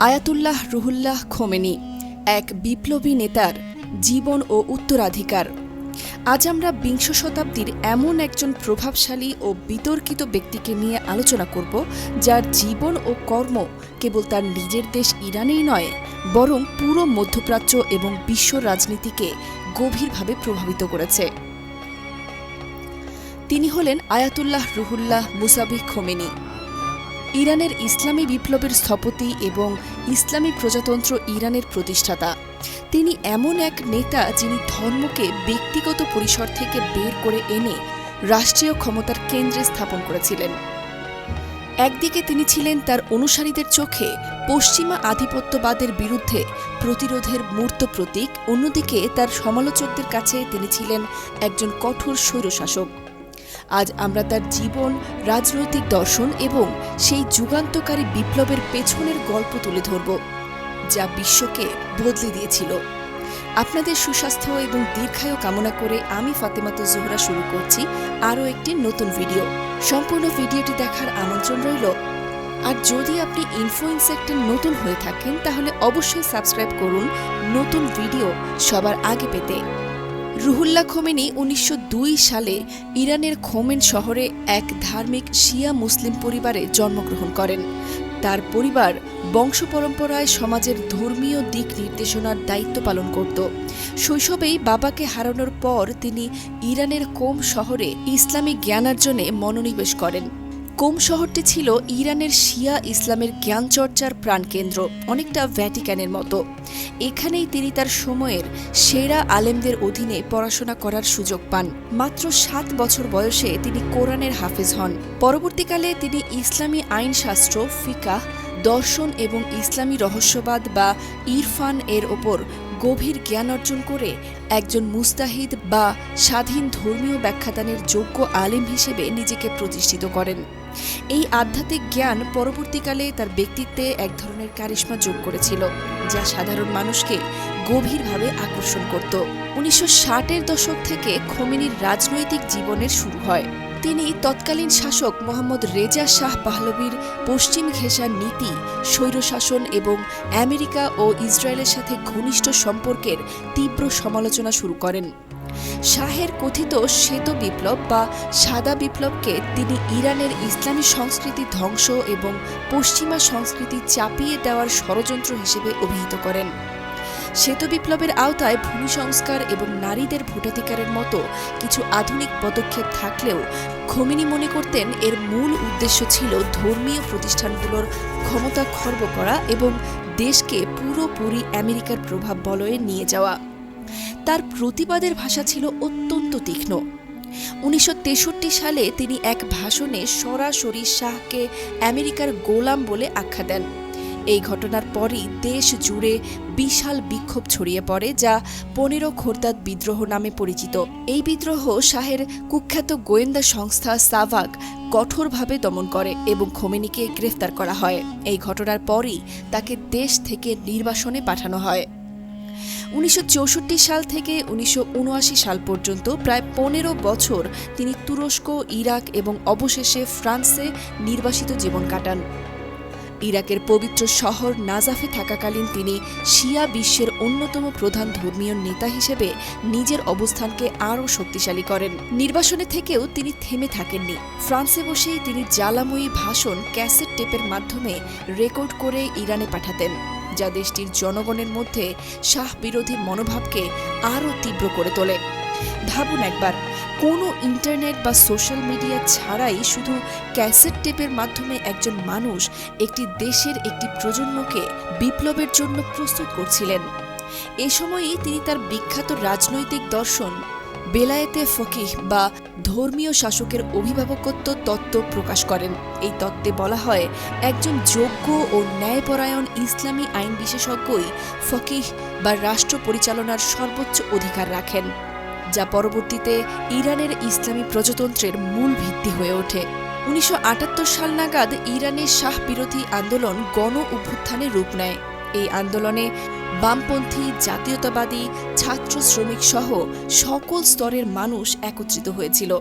Ayatollah Ruhullah Khomeini এক বিপ্লবী নেতার জীবন ও উত্তরাধিকার। আজ আমরা বিংশ শতাব্দীর এমন একজন প্রভাবশালী ও বিতর্কিত ব্যক্তিকে নিয়ে আলোচনা করব, যার জীবন ও কর্ম কেবল তার নিজের দেশ ইরানেই নয়, বরং পুরো মধ্যপ্রাচ্য এবং বিশ্ব রাজনীতিকে গভীরভাবে প্রভাবিত করেছে। তিনি হলেন আয়াতুল্লাহ রুহুল্লাহ মুসাবি খোমেনি। ইরানের ইসলামী বিপ্লবের স্থপতি এবং ইসলামী প্রজাতন্ত্র ইরানের প্রতিষ্ঠাতা। তিনি এমন এক নেতা যিনি ধর্মকে ব্যক্তিগত পরিসর থেকে বের করে এনে রাষ্ট্রীয় ক্ষমতার কেন্দ্রে স্থাপন করেছিলেন। একদিকে তিনি ছিলেন তার অনুসারীদের চোখে পশ্চিমা আধিপত্যবাদের বিরুদ্ধে প্রতিরোধের মূর্ত প্রতীক, অন্যদিকে তার সমালোচকদের কাছে তিনি ছিলেন একজন কঠোর স্বৈরশাসক। আজ আমরা তার জীবন, রাজনৈতিক দর্শন এবং সেই যুগান্তকারী বিপ্লবের পেছনের গল্প তুলে ধরব, যা বিশ্বকে বদলে দিয়েছিল। আপনাদের সুস্বাস্থ্য এবং দীর্ঘায়ু কামনা করে আমি ফাতেমাতো জোহরা শুরু করছি আরও একটি নতুন ভিডিও। সম্পূর্ণ ভিডিওটি দেখার আমন্ত্রণ রইল। আর যদি আপনি ইনফ্লুয়েন্স সেক্টর নতুন হয়ে থাকেন, তাহলে অবশ্যই সাবস্ক্রাইব করুন নতুন ভিডিও সবার আগে পেতে। রুহুল্লাহ খোমেনি উনিশশো দুই সালে ইরানের খোমেন শহরে এক ধার্মিক শিয়া মুসলিম পরিবারে জন্মগ্রহণ করেন। তার পরিবার বংশ পরম্পরায় সমাজের ধর্মীয় দিক নির্দেশনার দায়িত্ব পালন করত। শৈশবেই বাবাকে হারানোর পর তিনি ইরানের কোম শহরে ইসলামী জ্ঞানার্জনে মনোনিবেশ করেন। কোম শহরটি ছিল ইরানের শিয়া ইসলামের জ্ঞানচর্চার প্রাণকেন্দ্র? অনেকটা ভ্যাটিক্যানের মতো। এখানেই তিনি তার সময়ের সেরা আলেমদের অধীনে পড়াশোনা করার সুযোগ পান। মাত্র সাত বছর বয়সে তিনি কোরআনের হাফেজ হন। পরবর্তীকালে তিনি ইসলামী আইনশাস্ত্র, ফিকাহ, দর্শন এবং ইসলামী রহস্যবাদ বা ইরফান এর ওপর গভীর জ্ঞান অর্জন করে একজন মুস্তাহিদ বা স্বাধীন ধর্মীয় ব্যাখ্যাদানের যোগ্য আলেম হিসেবে নিজেকে প্রতিষ্ঠিত করেন। এই আধ্যাত্মিক জ্ঞান পরবর্তীকালে তার ব্যক্তিত্বে এক ধরনের কারিশ্মা যোগ করেছিল, যা সাধারণ মানুষকে গভীরভাবে আকর্ষণ করত। উনিশশো ষাটের দশক থেকে খোমেনির রাজনৈতিক জীবনের শুরু হয়। তিনি তৎকালীন শাসক মোহাম্মদ রেজা শাহ পাহলবির পশ্চিম ঘেঁষার নীতি স্বৈরশাসন এবং আমেরিকা ও ইসরায়েলের সাথে ঘনিষ্ঠ সম্পর্কের তীব্র সমালোচনা শুরু করেন। শাহের কথিত শ্বেত বিপ্লব বা সাদা বিপ্লবকে তিনি ইরানের ইসলামী সংস্কৃতি ধ্বংস এবং পশ্চিমা সংস্কৃতি চাপিয়ে দেওয়ার ষড়যন্ত্র হিসেবে অভিহিত করেন। শ্বেত বিপ্লবের আওতায় ভূমি সংস্কার এবং নারীদের ভোটাধিকারের মতো কিছু আধুনিক পদক্ষেপ থাকলেও খমিনি মনে করতেন এর মূল উদ্দেশ্য ছিল ধর্মীয় প্রতিষ্ঠানগুলোর ক্ষমতা খর্ব করা এবং দেশকে পুরোপুরি আমেরিকার প্রভাব বলয়ে নিয়ে যাওয়া। তার প্রতিবাদের ভাষা ছিল অত্যন্ত তীক্ষ্ণ। উনিশশো তেষট্টি সালে তিনি এক ভাষণে সরাসরি শাহকে আমেরিকার গোলাম বলে আখ্যা দেন। এই ঘটনার পরই দেশ জুড়ে বিশাল বিক্ষোভ ছড়িয়ে পড়ে, যা পনেরো খোরদাদ বিদ্রোহ নামে পরিচিত। এই বিদ্রোহ শাহের কুখ্যাত গোয়েন্দা সংস্থা সাভাগ কঠোরভাবে দমন করে এবং খোমেনিকে গ্রেফতার করা হয়। এই ঘটনার পরই তাকে দেশ থেকে নির্বাসনে পাঠানো হয়। উনিশশো চৌষট্টি সাল থেকে উনিশশো উনআশি সাল পর্যন্ত প্রায় পনেরো বছর তিনি তুরস্ক, ইরাক এবং অবশেষে ফ্রান্সে নির্বাসিত জীবন কাটান। ইরাকের পবিত্র শহর নাজাফে থাকাকালীন তিনি শিয়া বিশ্বের অন্যতম প্রধান ধর্মীয় নেতা হিসেবে নিজের অবস্থানকে আরও শক্তিশালী করেন। নির্বাসনে থেকেও তিনি থেমে থাকেননি। ফ্রান্সে বসেই তিনি জ্বালাময়ী ভাষণ ক্যাসেট টেপের মাধ্যমে রেকর্ড করে ইরানে পাঠাতেন, যা দেশটির জনগণের মধ্যে শাহ বিরোধী মনোভাবকে আরও তীব্র করে তোলে। ভাবুন একবার কোনো ইন্টারনেট বা সোশ্যাল মিডিয়া ছাড়াই শুধু ক্যাসেট টেপের মাধ্যমে একজন মানুষ একটি দেশের একটি প্রজন্মকে বিপ্লবের জন্য প্রস্তুত করছিলেন। এ সময়ই তিনি তার বিখ্যাত রাজনৈতিক দর্শন, বেলায়েতে ফকিহ বা ধর্মীয় শাসকের অভিভাবকত্ব তত্ত্ব প্রকাশ করেন। এই তত্ত্বে বলা হয়, একজন যোগ্য ও ন্যায়পরায়ণ ইসলামী আইন বিশেষজ্ঞই ফকিহ বা রাষ্ট্র পরিচালনার সর্বোচ্চ অধিকার রাখেন। যা পরবর্তীতে ইরানের ইসলামী প্রজাতন্ত্রের মূল ভিত্তি হয়ে ওঠে। উনিশশো আটাত্তর সাল নাগাদ ইরানের শাহ বিরোধী আন্দোলন গণ অভ্যুত্থানে রূপ নেয়। এই আন্দোলনে বামপন্থী, জাতীয়তাবাদী, ছাত্র শ্রমিক সহ সকল স্তরের মানুষ একত্রিত হয়েছিল।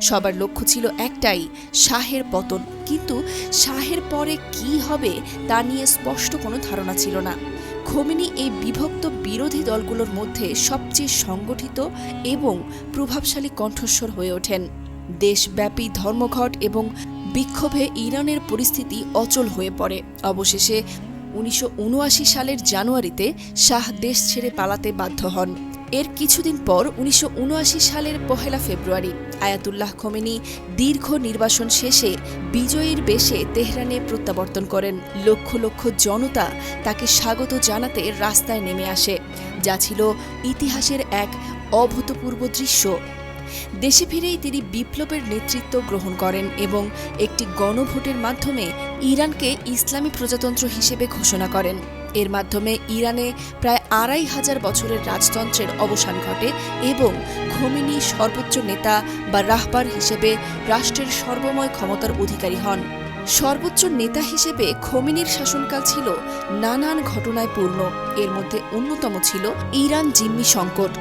সবার লক্ষ্য ছিল একটাই, শাহের পতন। কিন্তু শাহের পরে কি হবে তা নিয়ে স্পষ্ট কোনো ধারণা ছিল না। খোমেনি এই বিভক্ত বিরোধী দলগুলোর মধ্যে সবচেয়ে সংগঠিত এবং প্রভাবশালী কণ্ঠস্বর হয়ে ওঠেন। দেশব্যাপী ধর্মঘট এবং বিক্ষোভে ইরানের পরিস্থিতি অচল হয়ে পড়ে। অবশেষে উনিশশো উনআশি সালের জানুয়ারিতে শাহ দেশ ছেড়ে পালাতে বাধ্য হন। এর কিছুদিন পর উনিশশো সালের পহেলা ফেব্রুয়ারি আয়াতুল্লাহ খোমেনি দীর্ঘ নির্বাসন শেষে বিজয়ীর বেশে তেহরানে প্রত্যাবর্তন করেন। লক্ষ লক্ষ জনতা তাকে স্বাগত জানাতে রাস্তায় নেমে আসে, যা ছিল ইতিহাসের এক অভূতপূর্ব দৃশ্য। দেশে ফিরেই তিনি বিপ্লবের নেতৃত্ব গ্রহণ করেন এবং একটি গণভোটের মাধ্যমে ইরানকে ইসলামী প্রজাতন্ত্র হিসেবে ঘোষণা করেন। এর মাধ্যমে ইরানে প্রায় আড়াই হাজার বছরের রাজতন্ত্রের অবসান ঘটে এবং খোমেনি সর্বোচ্চ নেতা বা রাহবার হিসেবে রাষ্ট্রের সর্বময় ক্ষমতার অধিকারী হন। সর্বোচ্চ নেতা হিসেবে খোমেনির শাসনকাল ছিল নানান ঘটনায় পূর্ণ। এর মধ্যে অন্যতম ছিল ইরান জিম্মি সংকট।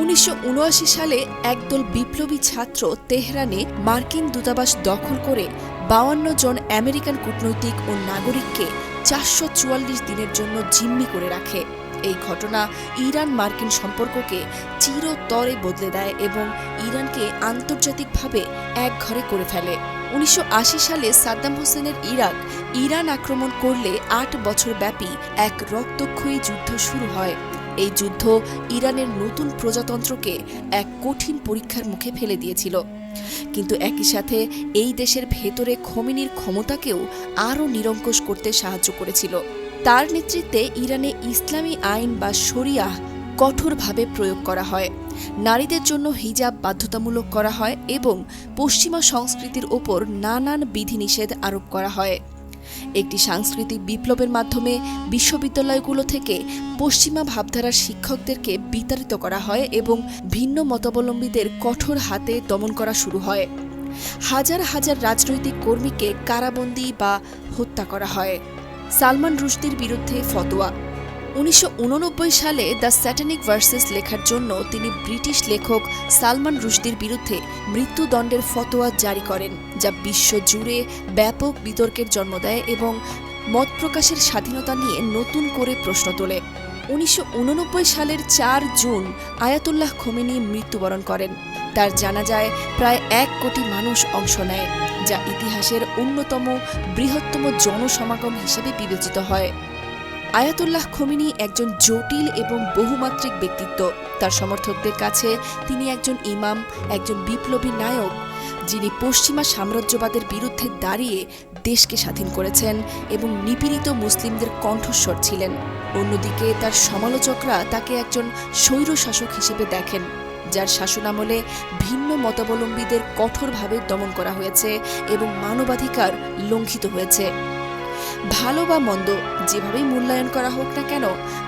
উনিশশো উনআশি সালে একদল বিপ্লবী ছাত্র তেহরানে মার্কিন দূতাবাস দখল করে বাউান্ন জন আমেরিকান কূটনৈতিক ও নাগরিককে চারশো চুয়াল্লিশ দিনের জন্য জিম্মি করে রাখে। এই ঘটনা ইরান মার্কিন সম্পর্ককে চিরতরে বদলে দেয় এবং ইরানকে আন্তর্জাতিকভাবে একঘরে করে ফেলে। উনিশশো আশি সালে সাদ্দাম হোসেনের ইরাক ইরান আক্রমণ করলে আট বছর ব্যাপী এক রক্তক্ষয়ী যুদ্ধ শুরু হয়। এই যুদ্ধ ইরানের নতুন প্রজাতন্ত্রকে এক কঠিন পরীক্ষার মুখে ফেলে দিয়েছিল। কিন্তু একই সাথে এই দেশের ভেতরে খমিনির ক্ষমতাকেও আরও নিরঙ্কুশ করতে সাহায্য করেছিল। তার নেতৃত্বে ইরানে ইসলামী আইন বা শরিয়াহ কঠোরভাবে প্রয়োগ করা হয়। নারীদের জন্য হিজাব বাধ্যতামূলক করা হয় এবং পশ্চিমা সংস্কৃতির ওপর নানান বিধিনিষেধ আরোপ করা হয়। একটি সাংস্কৃতিক বিপ্লবের মাধ্যমে বিশ্ববিদ্যালয়গুলো থেকে পশ্চিমা ভাবধারার শিক্ষকদেরকে বিতাড়িত করা হয় এবং ভিন্ন মতাবলম্বীদের কঠোর হাতে দমন করা শুরু হয়। হাজার হাজার রাজনৈতিক কর্মীকে কারাবন্দী বা হত্যা করা হয়। সালমান রুশদির বিরুদ্ধে ফতোয়া। উনিশশো উননব্বই সালে দ্য স্যাটানিক ভার্সেস লেখার জন্য তিনি ব্রিটিশ লেখক সালমান রুশদির বিরুদ্ধে মৃত্যুদণ্ডের ফতোয়া জারি করেন, যা বিশ্ব জুড়ে ব্যাপক বিতর্কের জন্ম দেয় এবং মত প্রকাশের স্বাধীনতা নিয়ে নতুন করে প্রশ্ন তোলে। উনিশশো উননব্বই সালের চার জুন আয়াতুল্লাহ খোমেনি মৃত্যুবরণ করেন। তার জানাজায় প্রায় এক কোটি মানুষ অংশ নেয়, যা ইতিহাসের অন্যতম বৃহত্তম জনসমাগম হিসেবে বিবেচিত হয়। আয়াতুল্লাহ খমিনি একজন জটিল এবং বহুমাত্রিক ব্যক্তিত্ব। তার সমর্থকদের কাছে তিনি একজন ইমাম, একজন বিপ্লবী নায়ক, যিনি পশ্চিমা সাম্রাজ্যবাদের বিরুদ্ধে দাঁড়িয়ে দেশকে স্বাধীন করেছেন এবং নিপীড়িত মুসলিমদের কণ্ঠস্বর ছিলেন। অন্যদিকে তার সমালোচকরা তাকে একজন স্বৈর শাসক হিসেবে দেখেন, যার শাসনামলে ভিন্ন মতাবলম্বীদের কঠোরভাবে দমন করা হয়েছে এবং মানবাধিকার লঙ্ঘিত হয়েছে। ভালো বা মন্দ, যেভাবেই মূল্যায়ন করা হোক না কেন,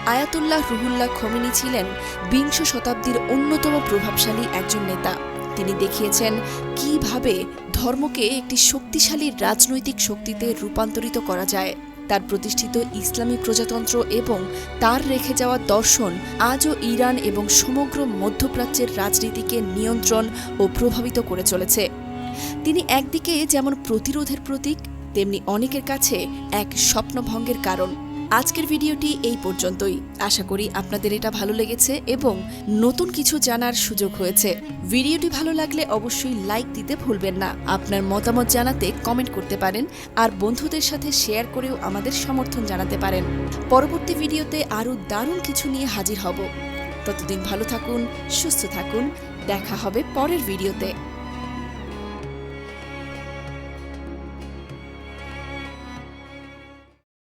আয়াতুল্লাহ রুহুল্লাহ খমিনি ছিলেন বিংশ শতাব্দীর অন্যতম প্রভাবশালী একজন নেতা। তিনি দেখিয়েছেন কীভাবে ধর্মকে একটি শক্তিশালী রাজনৈতিক শক্তিতে রূপান্তরিত করা যায়। তার প্রতিষ্ঠিত ইসলামী প্রজাতন্ত্র এবং তার রেখে যাওয়া দর্শন আজও ইরান এবং সমগ্র মধ্যপ্রাচ্যের রাজনীতিকে নিয়ন্ত্রণ ও প্রভাবিত করে চলেছে। তিনি একদিকে যেমন প্রতিরোধের প্রতীক তেমনি অনেকের কাছে এক স্বপ্নভঙ্গের কারণ। আজকের ভিডিওটি এই পর্যন্তই। আশা করি আপনাদের এটা ভালো লেগেছে এবং নতুন কিছু জানার সুযোগ হয়েছে। ভিডিওটি ভালো লাগলে অবশ্যই লাইক দিতে ভুলবেন না। আপনার মতামত জানাতে কমেন্ট করতে পারেন আর বন্ধুদের সাথে শেয়ার করেও আমাদের সমর্থন জানাতে পারেন। পরবর্তী ভিডিওতে আরও দারুণ কিছু নিয়ে হাজির হব। ততদিন ভালো থাকুন, সুস্থ থাকুন। দেখা হবে পরের ভিডিওতে।